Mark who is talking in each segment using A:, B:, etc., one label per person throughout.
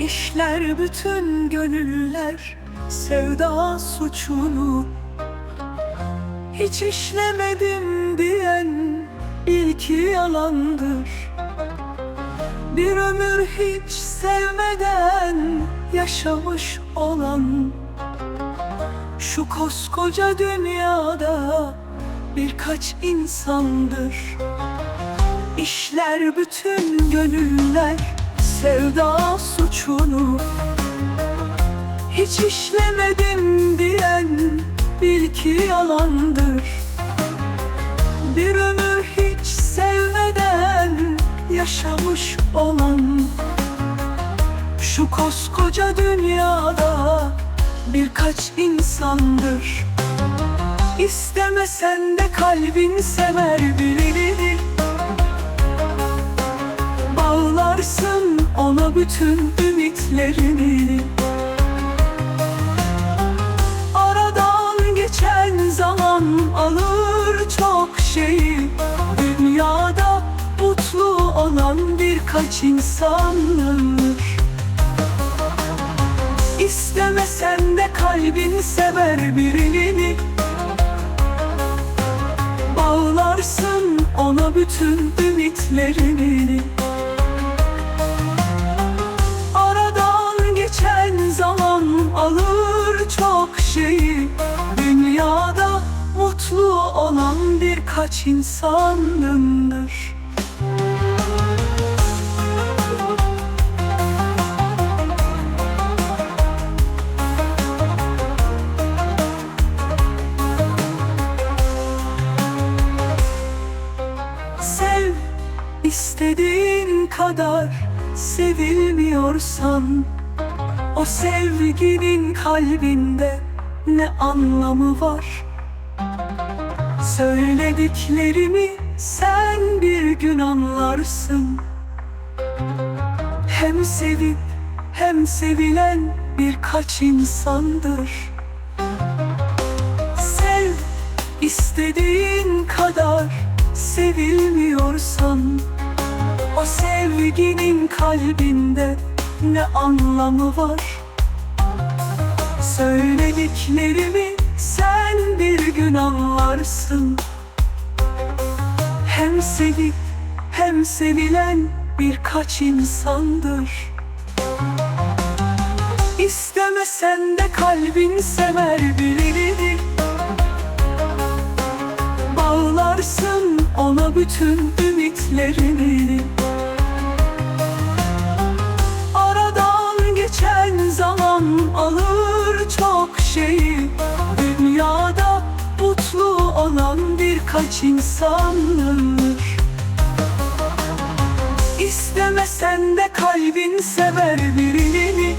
A: İşler bütün gönüller sevda suçunu. Hiç işlemedim diyen ilki yalandır. Bir ömür hiç sevmeden yaşamış olan Şu koskoca dünyada birkaç insandır. İşler bütün gönüller sevda suçunu Hiç işlemedim diyen bil ki yalandır. Bir ömür hiç sevmeden yaşamış olan Şu koskoca dünyada birkaç insandır. İstemesen de kalbin sever birini Bağlarsın ona bütün ümitlerini. Aradan geçen zaman alır çok şeyi. Dünyada mutlu olan birkaç insandır. İstemesen de kalbin sever birini. Bağlarsın ona bütün ümitlerini olan birkaç insanındır Sev istediğin kadar sevilmiyorsan O sevginin kalbinde ne anlamı var? Söylediklerimi sen bir gün anlarsın. Hem sevip hem sevilen birkaç insandır. Sev istediğin kadar sevilmiyorsan O sevginin kalbinde ne anlamı var? Söylediklerimi sen anlarsın Hem sevip hem sevilen birkaç insandır. İstemesen de kalbin sever birini Bağlarsın ona bütün ümitlerini olan birkaç insandır İstemesen de kalbin sever birini.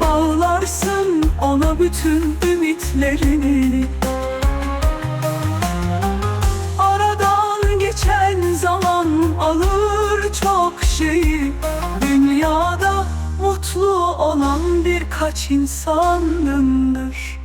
A: Bağlarsın ona bütün ümitlerini. Aradan geçen zaman alır çok şeyi. Dünyada mutlu olan birkaç insanındır